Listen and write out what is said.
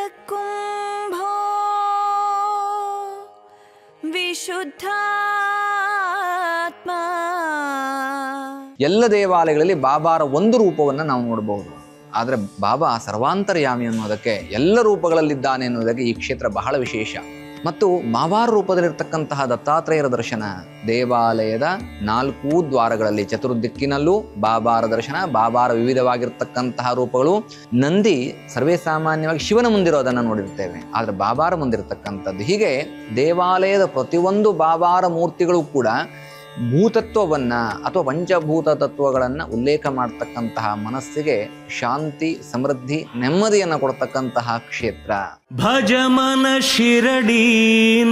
शुचिष्मानर्चितकुम्भो विशुद्धात्मा ಎಲ್ಲ ದೇವಾಲಯಗಳಲ್ಲಿ ಬಾಬಾರ ಒಂದು ರೂಪವನ್ನು ನಾವು ನೋಡಬಹುದು ಆದರೆ ಬಾಬಾ ಸರ್ವಾಂತರ್ಯಾಮಿ ಅನ್ನೋದಕ್ಕೆ ಎಲ್ಲ ರೂಪಗಳಲ್ಲಿದ್ದಾನೆ ಅನ್ನೋದಕ್ಕೆ ಈ ಕ್ಷೇತ್ರ ಬಹಳ ವಿಶೇಷ ಮತ್ತು ಬಾಬಾರ ರೂಪದಲ್ಲಿರ್ತಕ್ಕಂತಹ ದತ್ತಾತ್ರೇಯರ ದರ್ಶನ. ದೇವಾಲಯದ ನಾಲ್ಕೂ ದ್ವಾರಗಳಲ್ಲಿ, ಚತುರ್ದಿಕ್ಕಿನಲ್ಲೂ ಬಾಬಾರ ದರ್ಶನ, ಬಾಬಾರ ವಿವಿಧವಾಗಿರ್ತಕ್ಕಂತಹ ರೂಪಗಳು. ನಂದಿ ಸರ್ವೇ ಸಾಮಾನ್ಯವಾಗಿ ಶಿವನ ಮುಂದಿರೋದನ್ನು ನೋಡಿರ್ತೇವೆ. ಆದರೆ ಬಾಬಾರ ಮುಂದಿರತಕ್ಕಂಥದ್ದು. ಹೀಗೆ ದೇವಾಲಯದ ಪ್ರತಿಯೊಂದು ಬಾಬಾರ ಮೂರ್ತಿಗಳು ಕೂಡ ಭೂತತ್ವವನ್ನು ಅಥವಾ ಪಂಚಭೂತ ತತ್ವಗಳನ್ನು ಉಲ್ಲೇಖ ಮಾಡತಕ್ಕಂತಹ ಮನಸ್ಸಿಗೆ ಶಾಂತಿ ಸಮೃದ್ಧಿ ನೆಮ್ಮದಿಯನ್ನು ಕೊಡ್ತಕ್ಕಂತಹ ಕ್ಷೇತ್ರ ಭಜಮನ ಶಿರಡೀನಾಥಂ